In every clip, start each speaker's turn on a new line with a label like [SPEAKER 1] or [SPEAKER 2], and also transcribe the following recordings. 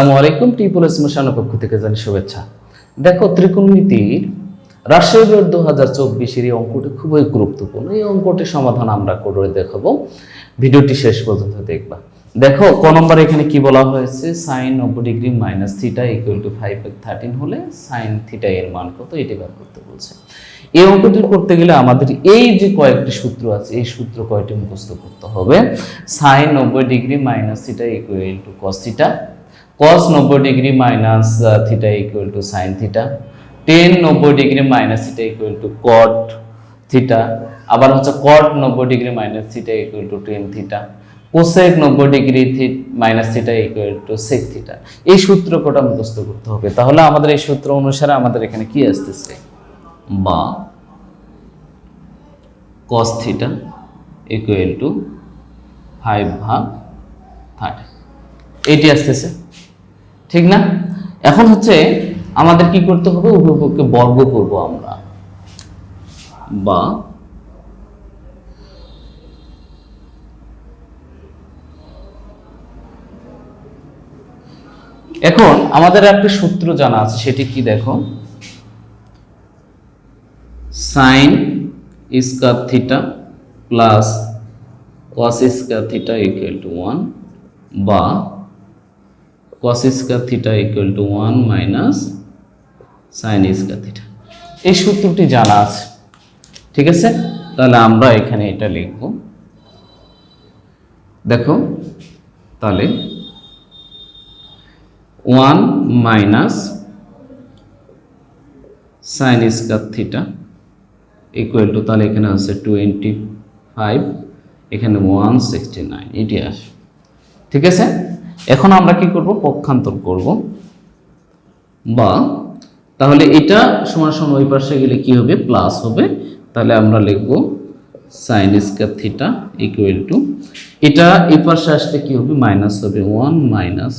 [SPEAKER 1] আসসালামু আলাইকুম, টিপুল ইসমিশনের পক্ষ থেকে জানি শুভেচ্ছা। দেখো ত্রিকোণমিতির রাশিয়ার দু হাজার চব্বিশের এই অঙ্কটি খুবই গুরুত্বপূর্ণ। এই অঙ্কটির সমাধান আমরা করে দেখাবো। ভিডিওটি শেষ পর্যন্ত দেখবা। দেখো, ক নম্বর এখানে কি বলা হয়েছে? সাইন নব্বই degree minus theta equal to five thirteen হলে সাইন থিটা এর মান কত? এটি বের করতে বলছে। এই অঙ্কটি করতে গেলে আমাদের এই যে কয়েকটি সূত্র আছে, এই সূত্র কয়টি মুখস্থ করতে হবে? সাইন নব্বই degree minus theta equal to cos theta cos নব্বই degree minus theta equal to sine theta tan নব্বই degree minus theta equal to cot theta আবার হচ্ছে কট নব্বই degree minus theta equal to tan theta cosec নব্বই degree minus theta equal to sec theta এই সূত্র কটা মুখস্থ করতে হবে। তাহলে আমাদের এই সূত্র অনুসারে আমাদের এখানে কি আসতেছে? বা cos theta equal to five ভাগ থার্টি এইটি আসতেছে। ঠিক না? এখন হচ্ছে আমাদের কি করতে হবে? উভয়পক্ষে বর্গ করব আমরা। বা এখন আমাদের একটা সূত্র জানা আছে, সেটি কি দেখো? Sine square theta plus cos square theta equal to one বা cos square theta equal to one minus sine square theta এই সূত্রটি জানা আছে। ঠিক আছে? তাহলে আমরা এখানে এটা লিখব। দেখো, তাহলে one minus sine square theta equal to তাহলে এখানে আছে টোয়েন্টি ফাইভ এখানে ওয়ান সিক্সটি নাইন এটি আসে। ঠিক আছে? এখন আমরা কি করব? পক্ষান্তর করব। বা তাহলে এটা সমান সমান ওই পাশে গেলে কি হবে? প্লাস হবে। তাহলে আমরা লিখব sine square theta equal to এটা এই পাশে আসলে কি হবে? মাইনাস হবে one minus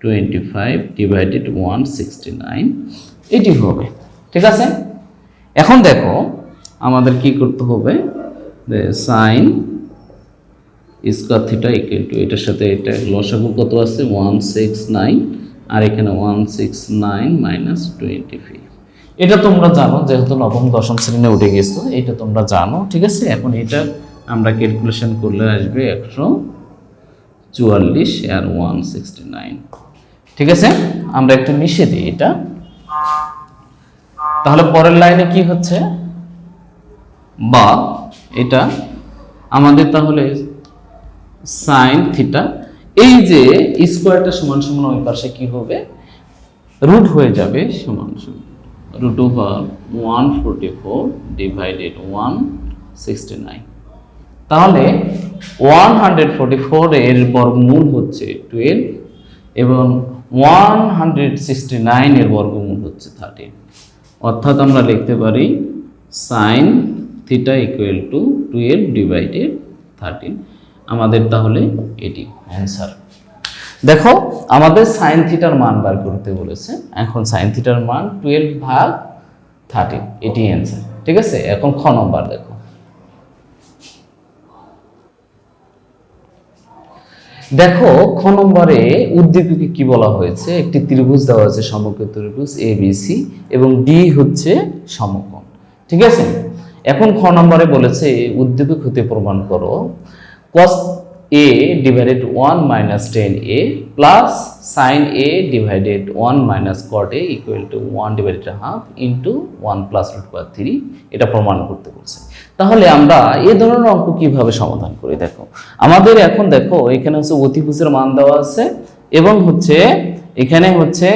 [SPEAKER 1] twenty five divided one sixty nine এটি হবে। ঠিক আছে? এখন দেখো, আমাদের কি করতে হবে? Sine square theta equal to এটার সাথে এটা লসাগু কত আছে? ওয়ান সিক্স নাইন আর এখানে one six nine minus twenty five এটা তোমরা জানো, যেহেতু নবম, দশম শ্রেণীতে উঠে গেছো, এটা তোমরা জানো, ঠিক আছে? এখন এটা আমরা ক্যালকুলেশন করলে আসবে একশো চুয়াল্লিশ আর ওয়ান সিক্সটি নাইন ঠিক আছে? আমরা একটু মিশে দিই এটা। তাহলে পরের লাইনে কি হচ্ছে? বা, এটা আমাদের তাহলে সাইন থিটা এই যে স্কোয়ারটা সমান সমান ওই পাশে কি হবে? রুট হয়ে যাবে সমান সমান। Root over one forty four divided one sixty nine তাহলে ওয়ান হান্ড্রেড ফোরটি ফোর এর বর্গমূল হচ্ছে টুয়েলভ এবং ওয়ান হান্ড্রেড সিক্সটি নাইন এর বর্গমূল হচ্ছে থার্টিন অর্থাৎ আমরা লিখতে পারি sine theta equal to twelve divided thirteen আমাদের তাহলে এটি অ্যান্সার দেখো, আমাদের সাইন থিটার মান বার করতে বলেছে। এখন সাইন থিটার মান টুয়েলভ ভাগ থার্টিন এটি অ্যান্সার ঠিক আছে? এখন খ নম্বর দেখো। দেখো, খ নম্বরে উদ্দীপকে কি বলা হয়েছে? একটি ত্রিভুজ দেওয়া আছে সমগ্র ত্রিভুজ এ বি সি এবং ডি হচ্ছে সমকোণ। ঠিক আছে? এখন খ নম্বরে বলেছে, উদ্দীপক হতে প্রমাণ করো। Cos a divided 1 minus 10 a plus sin a divided 1 minus cot a equal to 1 divided half into 1 plus root over 3 এটা প্রমাণ করতে বলছে। তাহলে আমরা এই ধরনের অঙ্ক কীভাবে সমাধান করি? দেখো, আমাদের এখন দেখো, এখানে হচ্ছে অতিভুজের মান দেওয়া আছে এবং হচ্ছে এখানে হচ্ছে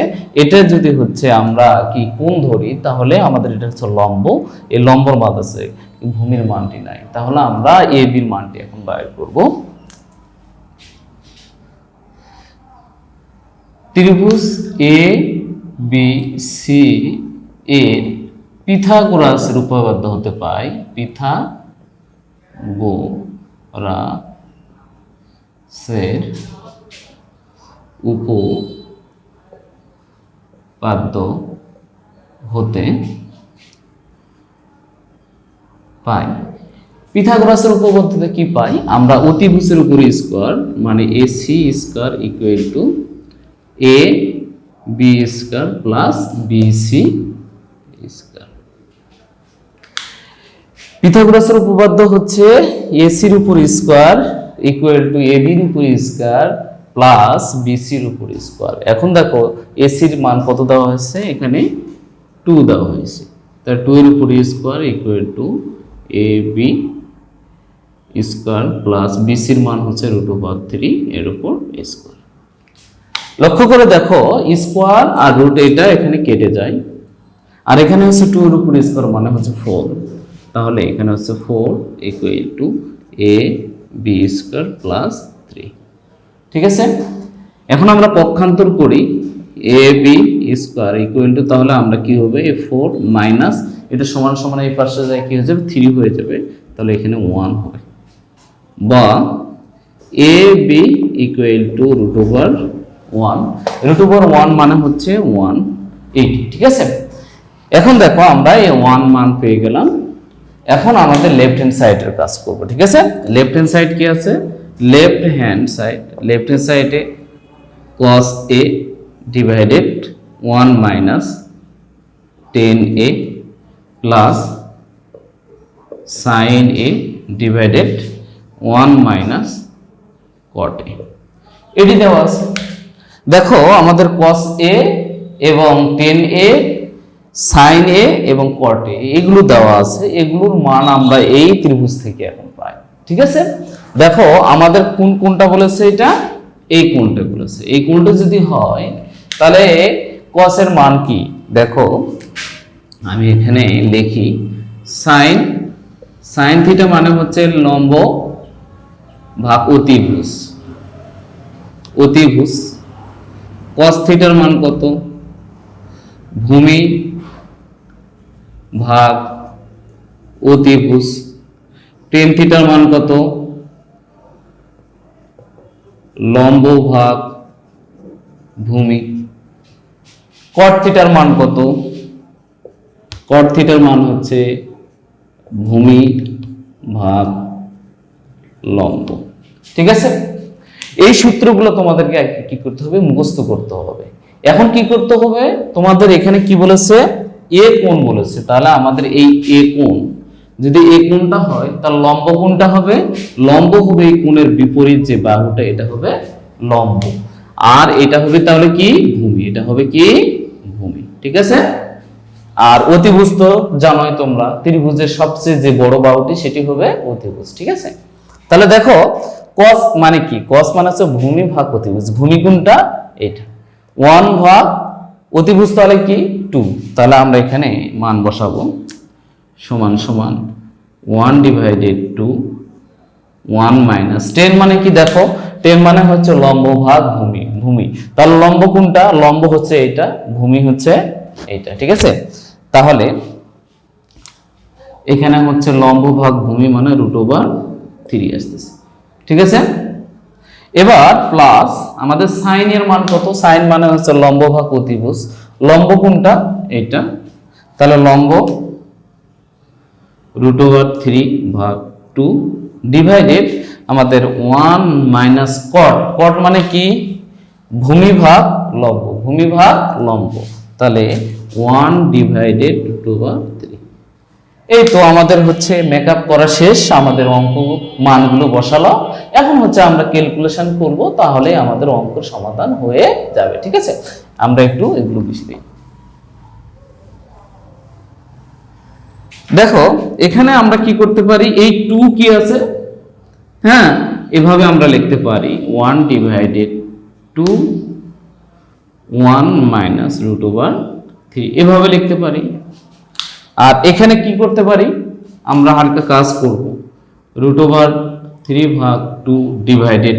[SPEAKER 1] এটা যদি হচ্ছে আমরা কি কোণ ধরি, তাহলে আমাদের এটা হচ্ছে লম্ব। এই লম্বর মান আছে। ভূমির মানটি নাই। তাহলে আমরা এ বির মানটি এখন বাইর করব। ত্রিভুজ এ, বি, সি এর পিথাগোরাসের উপপাদ্য হতে পাই। পিথা গো রা সের উপপাদ্য হতে পাই। পিথাগোরাসের উপপাদ্যতে কি পাই? আমরা অতিভুজের উপরে স্কোয়ার মানে AC square equal to A B square plus B C square পিথাগোরাসের উপপাদ্য হচ্ছে এসির উপর স্কোয়ার ইকুয়াল টু এ বির উপর স্কোয়ার প্লাস বিসির উপর স্কোয়ার এখন দেখো এসির মান কত দেওয়া হয়েছে? এখানে টু দেওয়া হয়েছে। তা টু এর উপর square equal to A B square plus বিসির মান হচ্ছে রুট ওভার থ্রি এর উপর স্কোয়ার লক্ষ্য করে দেখো স্কোয়ার আর রুট এটা এখানে কেটে যায়। আর এখানে হচ্ছে টু এর উপর স্কোয়ার মানে হচ্ছে ফোর তাহলে এখানে হচ্ছে four equal to A B square plus three ঠিক আছে? এখন আমরা পক্ষান্তর করি। A B square equal to তাহলে আমরা কি হবে? এ ফোর মাইনাস এটা সমান সমান এই পাশে যায় কি হয়ে যাবে? থ্রি হয়ে যাবে। তাহলে এখানে ওয়ান হবে বা A B equal to root over one root over one মানে হচ্ছে ওয়ান এইটি ঠিক আছে? এখন দেখো আমরা এই ওয়ান মান পেয়ে গেলাম। এখন আমাদের লেফট হ্যান্ড সাইডের কাজ করব, ঠিক আছে? লেফট হ্যান্ড সাইড কি আছে? Left hand side left hand সাইডে cos a divided one minus tan A plus sine A divided one minus cot A এটি দেওয়া আছে। দেখো আমাদের cos এ এবং টেন এ সাইন এ এবং কট এ এগুলো দেওয়া আছে। এগুলোর মান আমরা এই ত্রিভুজ থেকে এখন পাই। ঠিক আছে? দেখো আমাদের কোন কোনটা বলেছে এটা? এই কোণটা বলেছে? এই কোণটা যদি হয় তাহলে এর মান কি? দেখো, আমি এখানে লিখি সাইন সাইন থিটা মানে হচ্ছে লম্ব ভাগ অতিভুজ। অতিভুজ। cos থিটার মান কত? ভূমি ভাগ অতিভুজ। টেন থিটার মান কত? লম্ব ভাগ ভূমি। কট থিটার মান কত? কট থিটার মান হচ্ছে ভূমি ভাগ লম্ব। ঠিক আছে? এই সূত্রগুলো তোমাদেরকে কি করতে হবে? মুখস্থ করতে হবে। এখন কি করতে হবে? তোমাদের এখানে কি বলেছে? এ কোণ বলেছে। তাহলে আমাদের এই এ কোণ, যদি এই কোণটা হয়, তাহলে লম্ব কোণটা হবে? লম্ব হবে এই কোণের বিপরীত যে বাহুটা, এটা হবে লম্ব। আর এটা হবে তাহলে কি? ভূমি। এটা হবে কি? ভূমি। ঠিক আছে? আর অতিভুজ তো জানোই তোমরা, ত্রিভুজের সবচেয়ে যে বড় বাহুটি সেটি হবে অতিভুজ, ঠিক আছে? তাহলে দেখো কস মানে কি? কস মানে হচ্ছে ভূমি ভাগ অতিভুজ। ভূমি কোনটা এটা। ওয়ান ভাগ অতিভুজ তাহলে কি? টু তাহলে আমরা এখানে মান বসাবো। সমান সমান one divided two one minus tan মানে কি দেখো? টেন মানে হচ্ছে লম্ব ভাগ ভূমি। ভূমি। তাহলে লম্ব কোনটা? লম্ব হচ্ছে এটা, ভূমি হচ্ছে এটা, ঠিক আছে? তাহলে এখানে হচ্ছে লম্ব ভাগ ভূমি মানে রুট ওভার থ্রি আসতেছে, ঠিক আছে? এবার প্লাস আমাদের সাইন এর মান কত? সাইন মানে হচ্ছে লম্ব ভাগ অতিভুজ। লম্ব কোনটা? এইটা তাহলে লম্ব রুট ওভার থ্রি ভাগ টু ডিভাইডেড আমাদের ওয়ান মাইনাস কট কট মানে কি? ভূমি ভাগ লম্ব ভূমি ভাগ লম্ব। তাহলে one divided root over three এই তো আমাদের হচ্ছে মেকআপ করা শেষ, আমাদের অঙ্ক মানগুলো বসালো। এখন হচ্ছে আমরা ক্যালকুলেশন করব, তাহলে আমাদের অঙ্কের সমাধান হয়ে যাবে, ঠিক আছে? আমরা একটু এগুলো বেশি দেখো, এখানে আমরা কি করতে পারি? এই টু কি আছে? হ্যাঁ এভাবে আমরা লিখতে পারি। One divided two one minus root over three এভাবে লিখতে পারি। আর এখানে কি করতে পারি? আমরা হালকা কাজ করব। রুট ওভার থ্রি ভাগ টু ডিভাইডেড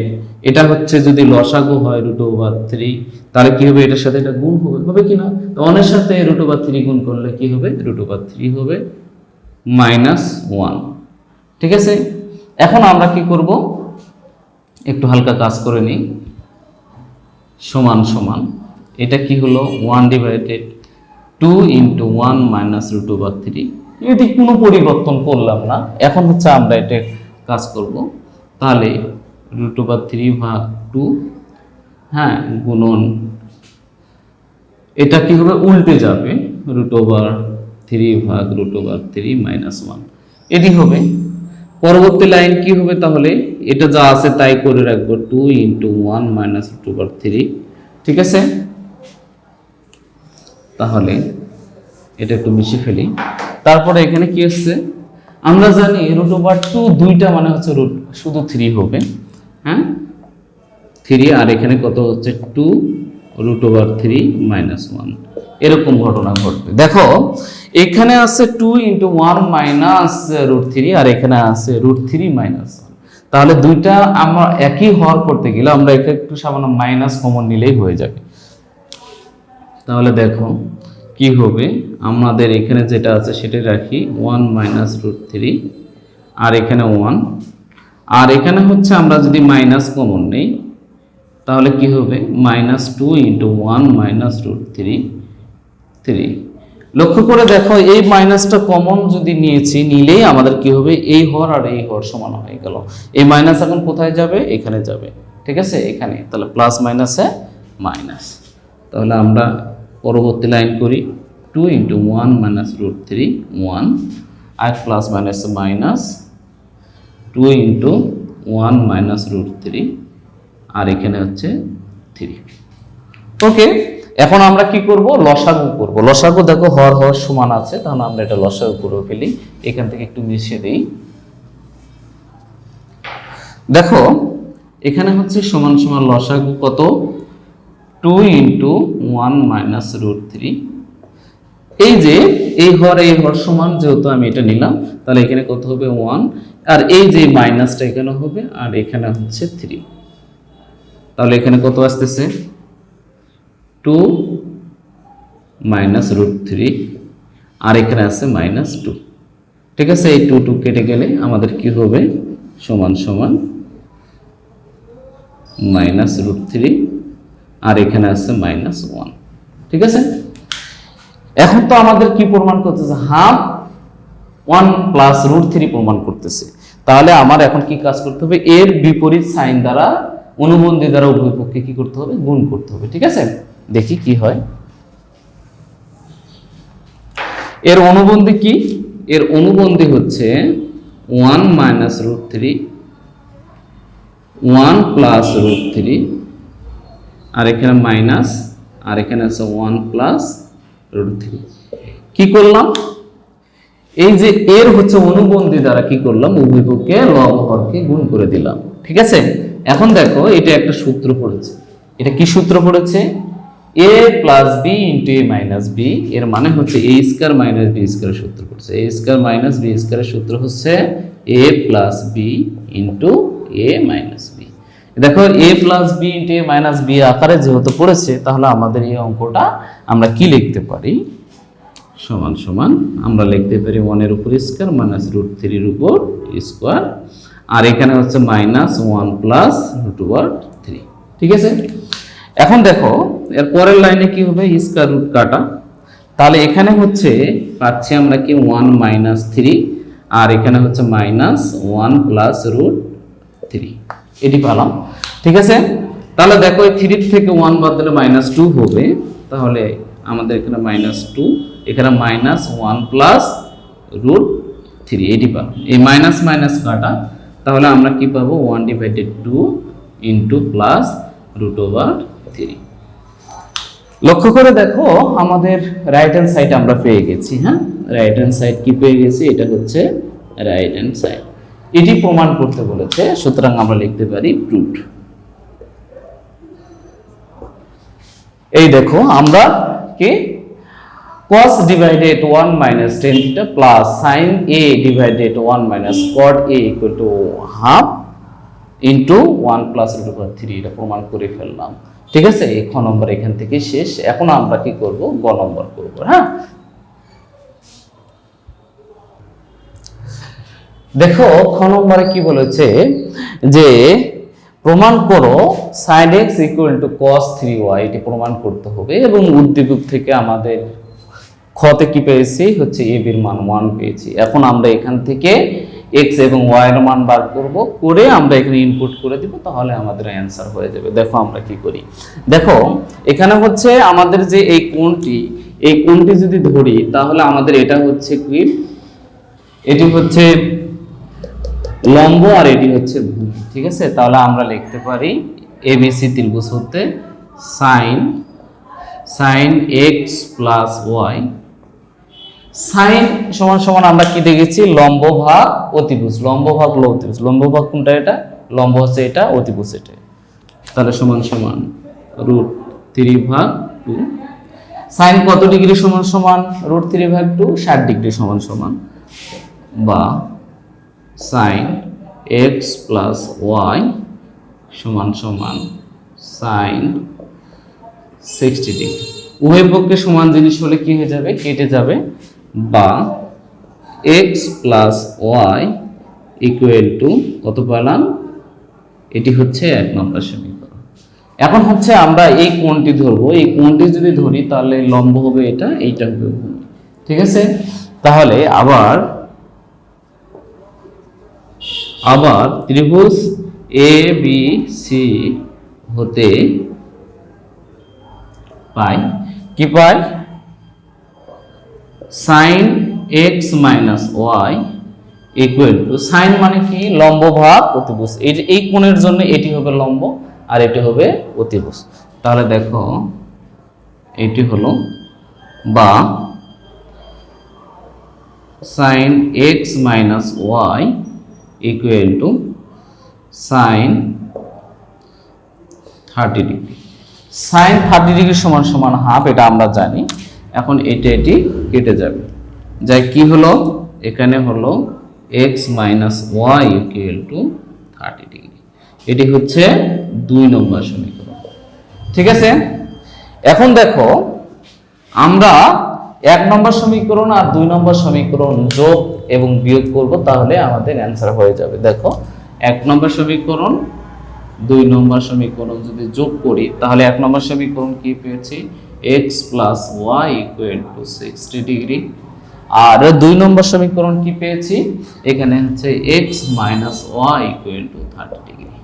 [SPEAKER 1] এটা হচ্ছে যদি লসাগু হয় রুট ওভার থ্রি তাহলে কি হবে? এটার সাথে এটা গুণ হবে। হবে কি না? তো অনের সাথে রুট ওভার থ্রি গুণ করলে কি হবে? রুট ওভার থ্রি হবে মাইনাস ওয়ান ঠিক আছে? এখন আমরা কি করব? একটু হালকা কাজ করে নিই। সমান সমান। এটা কি হলো? One divided two into one minus root over three এটি কোনো পরিবর্তন করলাম না। এখন হচ্ছে আমরা এটা কাজ করব। তাহলে রুট ওভার থ্রি ভাগ টু হ্যাঁ গুণন। এটা কি হবে? উল্টে যাবে। রুট ওভার থ্রি ভাগ root over three minus one এটি হবে পরবর্তী লাইন কি হবে তাহলে? এটা যা আছে তাই করে রাখব। Two into one minus two over three ঠিক আছে? তাহলে এটা একটু মিশে ফেলি। তারপরে এখানে কি হচ্ছে আমরা জানি রুট ওভার টু দুইটা মানে হচ্ছে রুট শুধু থ্রি হবে। হ্যাঁ? থ্রি আর এখানে কত হচ্ছে? Two root over three minus one এরকম ঘটনা ঘটবে। দেখো, এখানে আছে two into one minus root three আর এখানে আছে রুট থ্রি মাইনাস তাহলে দুইটা আমরা একই হওয়ার করতে গেলে আমরা একে একটু সামান্য মাইনাস কমন নিলেই হয়ে যাবে। তাহলে দেখো, কি হবে? আমাদের এখানে যেটা আছে সেটা রাখি ওয়ান মাইনাস রুট থ্রি আর এখানে ওয়ান আর এখানে হচ্ছে আমরা যদি মাইনাস কমন নেই তাহলে কি হবে? Minus two into one minus root three three লক্ষ্য করে দেখো, এই মাইনাসটা কমন যদি নিয়েছি, নিলেই আমাদের কি হবে? এই হর আর এই হর সমান হয়ে গেল। এই মাইনাস এখন কোথায় যাবে? এখানে যাবে। ঠিক আছে? এখানে। তাহলে প্লাস মাইনাসে মাইনাস তাহলে আমরা পরবর্তী লাইন করি। Two into one minus root three one আর plus minus minus two into one minus root three আর এখানে হচ্ছে থ্রি ওকে এখন আমরা কি করব? লসাগু করব। লসাগু দেখো হর হর সমান আছে, তাহলে আমরা এটা লসাগু করে ফেলি। এখান থেকে একটু মিশিয়ে দিই। দেখো, এখানে হচ্ছে সমান সমান লসাগু কত? Two into one minus root three এই যে, এই হর এই হর সমান যেহেতু আমি এটা নিলাম, তাহলে এখানে কত হবে? ওয়ান আর এই যে মাইনাসটা এখানে হবে, আর এখানে হচ্ছে থ্রি তাহলে এখানে কত আসতেছে? টু মাইনাস রুট থ্রি, আর এখানে আছে মাইনাস টু। ঠিক আছে, এই টু টু কেটে গেলে আমাদের কি হবে? সমান সমান মাইনাস রুট থ্রি, আর এখানে আছে মাইনাস ওয়ান। ঠিক আছে? এখন তো আমাদের কি প্রমাণ করতেছে? Half one plus root three প্রমাণ করতেছে। তাহলে আমার এখন কি কাজ করতে হবে? এর বিপরীত সাইন দ্বারা অনুবন্ধী দ্বারা উভয় পক্ষে কি করতে হবে? গুণ করতে হবে, ঠিক আছে? দেখি কি হয়। এর অনুবন্ধী কি? এর অনুবন্ধী হচ্ছে one minus root three one plus root three আর এখানে মাইনাস আর এখানে আছে ওয়ান প্লাস রুট থ্রি কি করলাম? এই যে এর হচ্ছে অনুবন্ধী দ্বারা কি করলাম? উভয় পক্ষে লব হরকে গুণ করে দিলাম, ঠিক আছে? এখন দেখো, এটা একটা সূত্র পড়েছে। এটা কি সূত্র পড়েছে? A plus B into A minus B এর মানে হচ্ছে A square minus B square সূত্র পড়ছে। এ স্কোয়ার মাইনাস বি স্কোয়ারের সূত্র হচ্ছে A plus B into A minus B দেখো A plus B into A minus B আকারে যেহেতু পড়েছে, তাহলে আমাদের এই অঙ্কটা আমরা কি লিখতে পারি? সমান সমান আমরা লিখতে পারি ওয়ানের উপর স্কোয়ার মাইনাস রুট থ্রির উপর স্কোয়ার আর এখানে হচ্ছে minus one plus root over three ঠিক আছে? এখন দেখো, এর পরের লাইনে কি হবে? স্কোয়ার রুট কাটা। তাহলে এখানে হচ্ছে পাচ্ছি আমরা কি ওয়ান মাইনাস থ্রি আর এখানে হচ্ছে minus one plus root three এটি পালাম। ঠিক আছে? তাহলে দেখো, এই থ্রি থেকে ওয়ান বাদ দিলে মাইনাস টু হবে। তাহলে আমাদের এখানে মাইনাস টু এখানে minus one plus root three এটি পাবো এই মাইনাস মাইনাস কাটা। তাহলে আমরা কি পাবো? One divided two into plus root over three লক্ষ্য করে দেখো, আমাদের রাইট হ্যান্ড সাইড আমরা পেয়ে গেছি হ্যাঁ? রাইট হ্যান্ড সাইড কি পেয়ে গেছি? এটা হচ্ছে রাইট হ্যান্ড সাইড এটি প্রমাণ করতে বলেছে, সুতরাং আমরা লিখতে পারি প্রুফড এই দেখো, আমরা কি? Cos divided 1 minus tan theta plus sin a divided 1 minus cot a equal to half into 1 plus root over 3 এটা প্রমাণ করে ফেললাম। ঠিক আছে? এই খ নম্বর এখান থেকে শেষ। এখন আমরা কি করব? গ নম্বর করব হ্যাঁ? দেখো, খ নম্বরে কি বলেছে যে, প্রমাণ করো sine x equal to cos three y এটি প্রমাণ করতে হবে এবং উদ্দীপক থেকে আমাদের খতে কি পেয়েছি? হচ্ছে এ বির মান ওয়ান পেয়েছি। এখন আমরা এখান থেকে এক্স এবং ওয়াইয়ের মান বার করব, করে আমরা এখানে ইনপুট করে দিব, তাহলে আমাদের অ্যান্সার হয়ে যাবে। দেখো আমরা কি করি? দেখো, এখানে হচ্ছে আমাদের যে এই কোণটি এই কোণটি যদি ধরি, তাহলে আমাদের এটা হচ্ছে কি? এটি হচ্ছে লম্ব আর এটি হচ্ছে ভূমি, ঠিক আছে? তাহলে আমরা লিখতে পারি এবিসি ত্রিভুজ হতে sine sine x plus y sine সমান সমান আমরা কি দেখেছি? লম্ব ভাগ অতিভুজ। লম্ব ভাগ অতিভুজ। লম্ব ভাগ কোনটা এটা? লম্ব হচ্ছে এটা, অতিভুজ এটা। তাহলে সমান সমান রুট থ্রি ভাগ টু। সাইন কত ডিগ্রি সমান সমান? রুট থ্রি ভাগ টু, ষাট ডিগ্রি সমান সমান। বা সাইন এক্স প্লাস ওয়াই সমান সমান সাইন সিক্সটি ডিগ্রি। উভয় পক্ষে সমান জিনিস হলে কি হয়ে যাবে? কেটে যাবে। বা x plus y equal to কত পেলাম? এটি হচ্ছে এক নম্বর সমীকরণ। এখন হচ্ছে আমরা এই কোণটি ধরবো। এই কোণটি যদি ধরি, তাহলে লম্ব হবে এটা, এইটা হবে ঠিক আছে? তাহলে আবার আবার ত্রিভুজ এ বি সি হতে পাই। কি পাই? Sine x minus y equal to sine মানে কি? লম্ব ভাগ অতিভুজ। এই এই কোণের জন্য এটি হবে লম্ব আর এটি হবে অতিভুজ। তাহলে দেখো, এটি হলো বা sine x minus y equal to sine thirty degree sine thirty degree সমান সমান হাফ এটা আমরা জানি। এখন এটা এটি কেটে যাবে। যাই, কি হলো? এখানে হলো x minus y equal to thirty degree এটি হচ্ছে দুই নম্বর সমীকরণ। ঠিক আছে? এখন দেখো, আমরা এক নম্বর সমীকরণ আর দুই নম্বর সমীকরণ যোগ এবং বিয়োগ করব, তাহলে আমাদের অ্যান্সার হয়ে যাবে। দেখো, এক নম্বর সমীকরণ, দুই নম্বর সমীকরণ যদি যোগ করি, তাহলে এক নম্বর সমীকরণ কি পেয়েছি? X plus y equal to sixty degree আর দুই নম্বর সমীকরণ কি পেয়েছি? এখানে হচ্ছে x minus y equal to thirty degree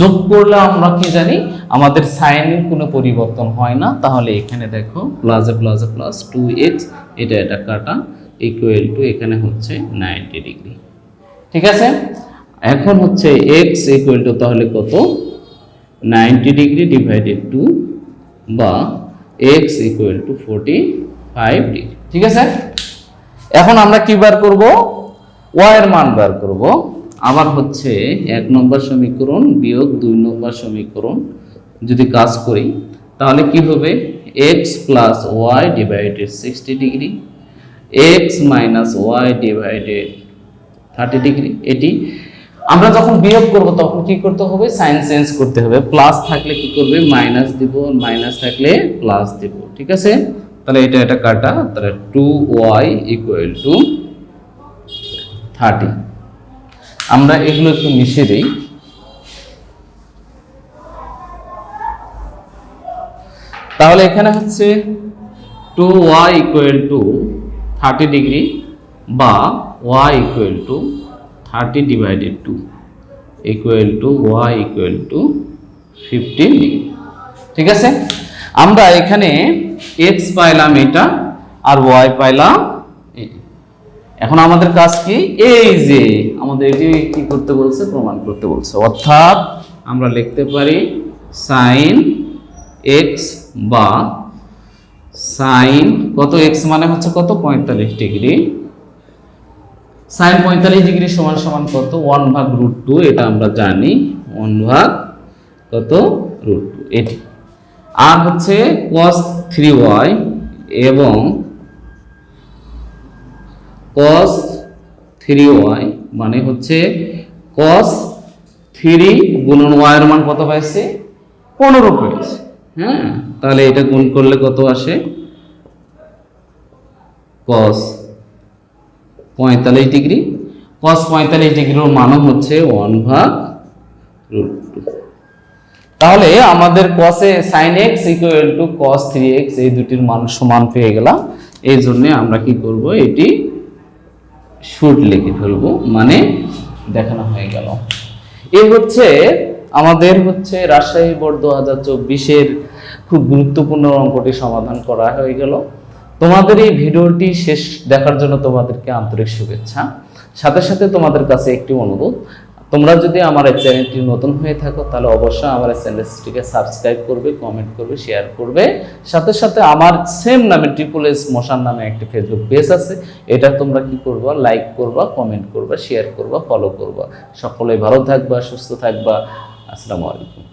[SPEAKER 1] যোগ করলে আমরা কি জানি, আমাদের সাইনের কোনো পরিবর্তন হয় না। তাহলে এখানে দেখো প্লাসে প্লাসে প্লাস টু এক্স এটা এটা কাটা ইকুয়াল টু এখানে হচ্ছে নাইনটি ডিগ্রি ঠিক আছে? এখন হচ্ছে এক্স ইকুয়াল টু তাহলে কত? নাইনটি ডিগ্রি ডিভাইডেড টু বা x equal to forty five degree ঠিক আছে? এখন আমরা কি বার করব? ওয়াই এর মান বার করব। আবার হচ্ছে এক নম্বর সমীকরণ বিয়োগ দুই নম্বর সমীকরণ যদি কাজ করি, তাহলে কি হবে? X plus y divided sixty degree x minus y divided thirty degree এটি আমরা যখন বিয়োগ করব, তখন কি করতে হবে? সাইন চেঞ্জ করতে হবে। প্লাস থাকলে কি করবে? মাইনাস দিব মাইনাস থাকলে প্লাস দিব। ঠিক আছে? তাহলে এটা এটা কাটা, তাহলে two y equal to thirty আমরা এগুলো একটু মিশিয়ে দিই। তাহলে এখানে হচ্ছে two y equal to thirty degree বা y equal to thirty divided two equal to y equal to fifteen ঠিক আছে? আমরা এখানে এক্স পাইলাম এটা আর ওয়াই পাইলাম এখন আমাদের কাজ কি? এই যে আমাদের এটি কি করতে বলছে? প্রমাণ করতে বলছে। অর্থাৎ আমরা লিখতে পারি সাইন এক্স বা সাইন কত এক্স মানে হচ্ছে কত? পঁয়তাল্লিশ ডিগ্রি। সাইন পঁয়তাল্লিশ ডিগ্রি সমান সমান কত? ওয়ান ভাগ রুট টু এটা আমরা জানি। ওয়ান ভাগ কত? রুট টু এটি। আর হচ্ছে কস থ্রি ওয়াই এবং কস থ্রি ওয়াই মানে হচ্ছে কস থ্রি গুণন ওয়াইয়ের মান কত পাইছে? পনেরো পেয়েছে হ্যাঁ তাহলে এটা গুণ করলে কত আসে? কস পঁয়তাল্লিশ ডিগ্রি। কস পঁয়তাল্লিশ ডিগ্রির মানও হচ্ছে ওয়ান ভাগ রুট টু তাহলে আমাদের কসে sine x equal to cos three x এই দুটির মান সমান পেয়ে গেলাম। এই জন্য আমরা কি করব, এটি শুড লিখে ফেলব মানে দেখানো হয়ে গেল। এই হচ্ছে আমাদের হচ্ছে রাজশাহী বোর্ড দু হাজার চব্বিশের খুব গুরুত্বপূর্ণ অঙ্কটি সমাধান করা হয়ে গেল। তোমাদের এই ভিডিওটি শেষ দেখার জন্য তোমাদেরকে আন্তরিক শুভেচ্ছা। সাথে সাথে তোমাদের কাছে একটি অনুরোধ, তোমরা যদি আমার এই চ্যানেলটি নতুন হয়ে থাকো, তাহলে অবশ্যই আমার এই চ্যানেলটিকে সাবস্ক্রাইব করবে, কমেন্ট করবে, শেয়ার করবে। সাথে সাথে আমার সেম নামে ট্রিপল এস মশান নামে একটি ফেসবুক পেজ আছে। এটা তোমরা কি করবা? লাইক করবা কমেন্ট করবা শেয়ার করবা ফলো করবা। সকলে ভালো থাকবা, সুস্থ থাকবা। আসসালামু আলাইকুম।